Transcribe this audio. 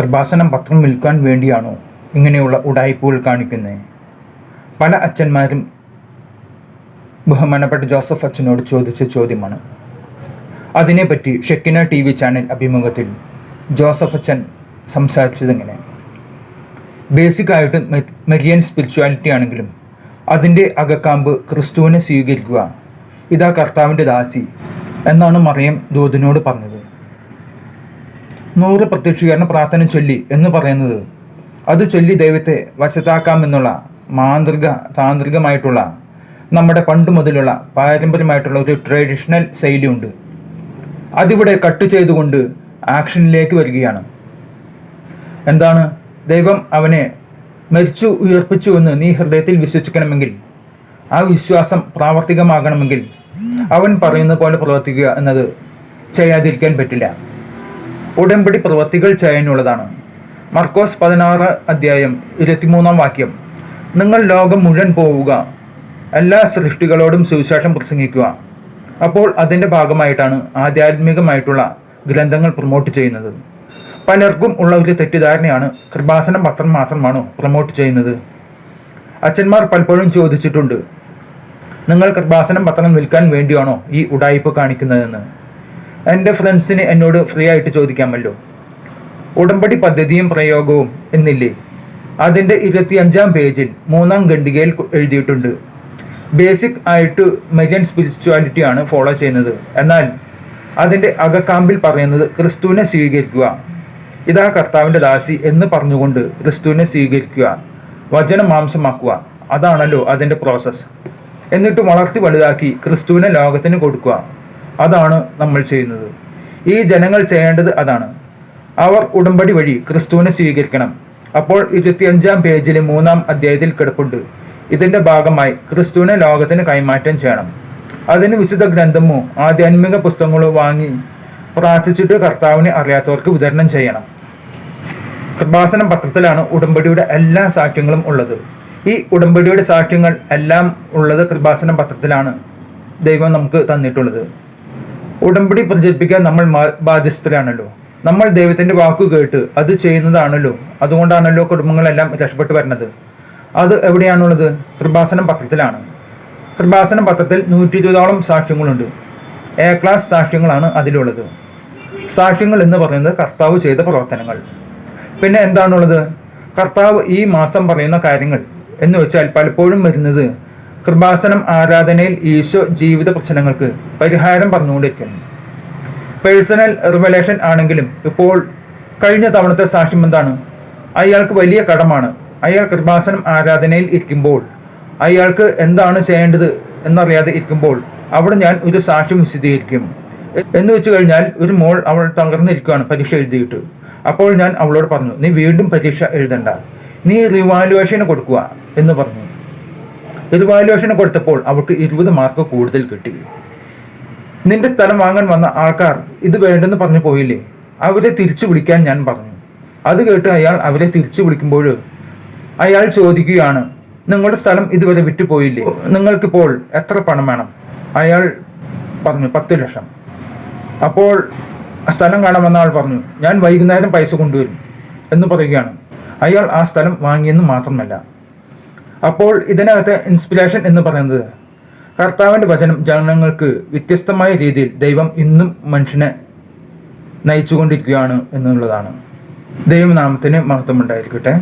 കൃപാസനം പത്രം വിൽക്കാൻ വേണ്ടിയാണോ ഇങ്ങനെയുള്ള ഉടായ്പകൾ കാണിക്കുന്നത് പല അച്ഛന്മാരും ബഹുമാനപ്പെട്ട ജോസഫ് അച്ഛനോട് ചോദിച്ച ചോദ്യമാണ്. അതിനെപ്പറ്റി ഷെക്കിന ടി വി ചാനൽ അഭിമുഖത്തിൽ ജോസഫ് അച്ഛൻ സംസാരിച്ചതെങ്ങനെ? ബേസിക്കായിട്ട് മെരിയൻ സ്പിരിച്വാലിറ്റി ആണെങ്കിലും അതിന്റെ അകക്കാമ്പ് ക്രിസ്തുവിനെ സ്വീകരിക്കുക ഇതാ കർത്താവിന്റെ ദാസി എന്നാണ് മറിയം ദൂതിനോട് പറഞ്ഞത്. നൂറ് പ്രത്യക്ഷീകരണ പ്രാർത്ഥന ചൊല്ലി എന്ന് പറയുന്നത്. അത് ചൊല്ലി ദൈവത്തെ വശത്താക്കാമെന്നുള്ള മാന്ത്രിക താന്ത്രികമായിട്ടുള്ള നമ്മുടെ പണ്ട് മുതലുള്ള പാരമ്പര്യമായിട്ടുള്ള ഒരു ട്രഡീഷണൽ ശൈലിയുണ്ട്. അതിവിടെ കട്ട് ചെയ്തുകൊണ്ട് ആക്ഷനിലേക്ക് വരികയാണ്. എന്താണ്? ദൈവം അവനെ മരിച്ചു ഉയർപ്പിച്ചു എന്ന് നീ ഹൃദയത്തിൽ വിശ്വസിക്കണമെങ്കിൽ ആ വിശ്വാസം പ്രാവർത്തികമാകണമെങ്കിൽ അവൻ പറയുന്ന പോലെ പ്രവർത്തിക്കുക എന്നത് ചെയ്യാതിരിക്കാൻ പറ്റില്ല. ഉടമ്പടി പ്രവൃത്തികൾ ചെയ്യാനുള്ളതാണ്. മർക്കോസ് പതിനാറ് അധ്യായം ഇരുപത്തിമൂന്നാം വാക്യം. നിങ്ങൾ ലോകം മുഴുവൻ പോവുക എല്ലാ സൃഷ്ടികളോടും സുവിശേഷം പ്രസംഗിക്കുക. അപ്പോൾ അതിന്റെ ഭാഗമായിട്ടാണ് ആധ്യാത്മികമായിട്ടുള്ള ഗ്രന്ഥങ്ങൾ പ്രൊമോട്ട് ചെയ്യുന്നത്. പലർക്കും ഉള്ള ഒരു തെറ്റിദ്ധാരണയാണ് കൃപാസനം പത്രം മാത്രമാണോ പ്രൊമോട്ട് ചെയ്യുന്നത്. അച്ഛന്മാർ പലപ്പോഴും ചോദിച്ചിട്ടുണ്ട് നിങ്ങൾ കൃപാസനം പത്രം വിൽക്കാൻ വേണ്ടിയാണോ ഈ ഉടായ്പ കാണിക്കുന്നതെന്ന്? എന്റെ ഫ്രണ്ട്സിന് എന്നോട് ഫ്രീ ആയിട്ട് ചോദിക്കാമല്ലോ ഉടമ്പടി പദ്ധതിയും പ്രയോഗവും എന്നില്ലേ? അതിന്റെ ഇരുപത്തിയഞ്ചാം പേജിൽ മൂന്നാം ഖണ്ഡികയിൽ എഴുതിയിട്ടുണ്ട്. ബേസിക് ആയിട്ട് മെജൻ സ്പിരിച്വാലിറ്റി ആണ് ഫോളോ ചെയ്യുന്നത്. എന്നാൽ അതിന്റെ അകക്കാമ്പിൽ പറയുന്നത് ക്രിസ്തുവിനെ സ്വീകരിക്കുക. ഇതാ കർത്താവിന്റെ ദാസി എന്ന് പറഞ്ഞുകൊണ്ട് ക്രിസ്തുവിനെ സ്വീകരിക്കുക. വചനം മാംസമാക്കുക. അതാണല്ലോ അതിന്റെ പ്രോസസ്സ് എന്നിട്ട് വളർത്തി വലുതാക്കി ക്രിസ്തുവിനെ ലോകത്തിന് കൊടുക്കുക. അതാണ് നമ്മൾ ചെയ്യുന്നത്. ഈ ജനങ്ങൾ ചെയ്യേണ്ടത് അതാണ്. അവർ ഉടമ്പടി വഴി ക്രിസ്തുവിനെ സ്വീകരിക്കണം. അപ്പോൾ ഇരുപത്തിയഞ്ചാം പേജിലെ മൂന്നാം അധ്യായത്തിൽ കിടപ്പുണ്ട്. ഇതിന്റെ ഭാഗമായി ക്രിസ്തുവിനെ ലോകത്തിന് കൈമാറ്റം ചെയ്യണം. അതിന് വിശുദ്ധ ഗ്രന്ഥമോ ആധ്യാത്മിക പുസ്തകങ്ങളോ വാങ്ങി പ്രാർത്ഥിച്ചിട്ട് കർത്താവിനെ അറിയാത്തവർക്ക് വിതരണം ചെയ്യണം. കൃപാസനം പത്രത്തിലാണ് ഉടമ്പടിയുടെ എല്ലാ സാക്ഷ്യങ്ങളും ഉള്ളത്. ഈ ഉടമ്പടിയുടെ സാക്ഷ്യങ്ങൾ എല്ലാം ഉള്ളത് കൃപാസനം പത്രത്തിലാണ് ദൈവം നമുക്ക് തന്നിട്ടുള്ളത്. ഉടമ്പടി പ്രചരിപ്പിക്കാൻ നമ്മൾ ബാധ്യസ്ഥരാണല്ലോ. നമ്മൾ ദൈവത്തിന്റെ വാക്കു കേട്ട് അത് ചെയ്യുന്നതാണല്ലോ. അതുകൊണ്ടാണല്ലോ കുടുംബങ്ങളെല്ലാം രക്ഷപ്പെട്ടു വരുന്നത്. അത് എവിടെയാണുള്ളത്? കൃപാസനം പത്രത്തിലാണ്. കൃപാസനം പത്രത്തിൽ നൂറ്റി ഇരുപതോളം സാക്ഷ്യങ്ങളുണ്ട്. എ ക്ലാസ് സാക്ഷ്യങ്ങളാണ് അതിലുള്ളത്. സാക്ഷ്യങ്ങൾ എന്ന് പറയുന്നത് കർത്താവ് ചെയ്ത പ്രവർത്തനങ്ങൾ. പിന്നെ എന്താണുള്ളത്? കർത്താവ് ഈ മാസം പറയുന്ന കാര്യങ്ങൾ. എന്ന് വെച്ചാൽ പലപ്പോഴും വരുന്നത് കൃപാസനം ആരാധനയിൽ ഈശോ ജീവിത പ്രശ്നങ്ങൾക്ക് പരിഹാരം പറഞ്ഞുകൊണ്ടിരിക്കുന്നു. പേഴ്സണൽ റിവലേഷൻ ആണെങ്കിലും ഇപ്പോൾ കഴിഞ്ഞ തവണത്തെ സാക്ഷ്യം എന്താണ്? അയാൾക്ക് വലിയ കടമാണ്. അയാൾ കൃപാസനം ആരാധനയിൽ ഇരിക്കുമ്പോൾ അയാൾക്ക് എന്താണ് ചെയ്യേണ്ടത് എന്നറിയാതെ ഇരിക്കുമ്പോൾ അവിടെ ഞാൻ ഒരു സാക്ഷ്യം വിശദീകരിക്കും. എന്ന് വെച്ച് കഴിഞ്ഞാൽ ഒരു മോൾ അവൾ തകർന്നിരിക്കുകയാണ് പരീക്ഷ എഴുതിയിട്ട്. അപ്പോൾ ഞാൻ അവളോട് പറഞ്ഞു നീ വീണ്ടും പരീക്ഷ എഴുതണ്ട. നീ റിവാലുവേഷന് കൊടുക്കുക എന്ന് പറഞ്ഞു. റിവാലുവേഷന് കൊടുത്തപ്പോൾ അവൾക്ക് ഇരുപത് മാർക്ക് കൂടുതൽ കിട്ടി. നിന്റെ സ്ഥലം വാങ്ങാൻ വന്ന ആൾക്കാർ ഇത് വേണ്ടെന്ന് പറഞ്ഞു പോയില്ലേ? അവരെ തിരിച്ചു വിളിക്കാൻ ഞാൻ പറഞ്ഞു. അത് കേട്ട് അയാൾ അവരെ തിരിച്ചു വിളിക്കുമ്പോൾ അയാൾ ചോദിക്കുകയാണ് നിങ്ങളുടെ സ്ഥലം ഇതുവരെ വിറ്റുപോയില്ലേ നിങ്ങൾക്കിപ്പോൾ എത്ര പണം വേണം? അയാൾ പറഞ്ഞു പത്ത് ലക്ഷം. അപ്പോൾ സ്ഥലം കാണാൻ വന്ന ആൾ പറഞ്ഞു ഞാൻ വൈകുന്നേരം പൈസ കൊണ്ടുവരും എന്ന് പറയുകയാണ്. അയാൾ ആ സ്ഥലം വാങ്ങിയെന്ന് മാത്രമല്ല അപ്പോൾ ഇതിനകത്ത് ഇൻസ്പിറേഷൻ എന്ന് പറയുന്നത് കർത്താവിന്റെ വചനം ജനങ്ങൾക്ക് വ്യത്യസ്തമായ രീതിയിൽ ദൈവം ഇന്നും മനുഷ്യനെ നയിച്ചുകൊണ്ടിരിക്കുകയാണ് എന്നുള്ളതാണ്. ദൈവനാമത്തിന് മഹത്വമുണ്ടായിരിക്കട്ടെ.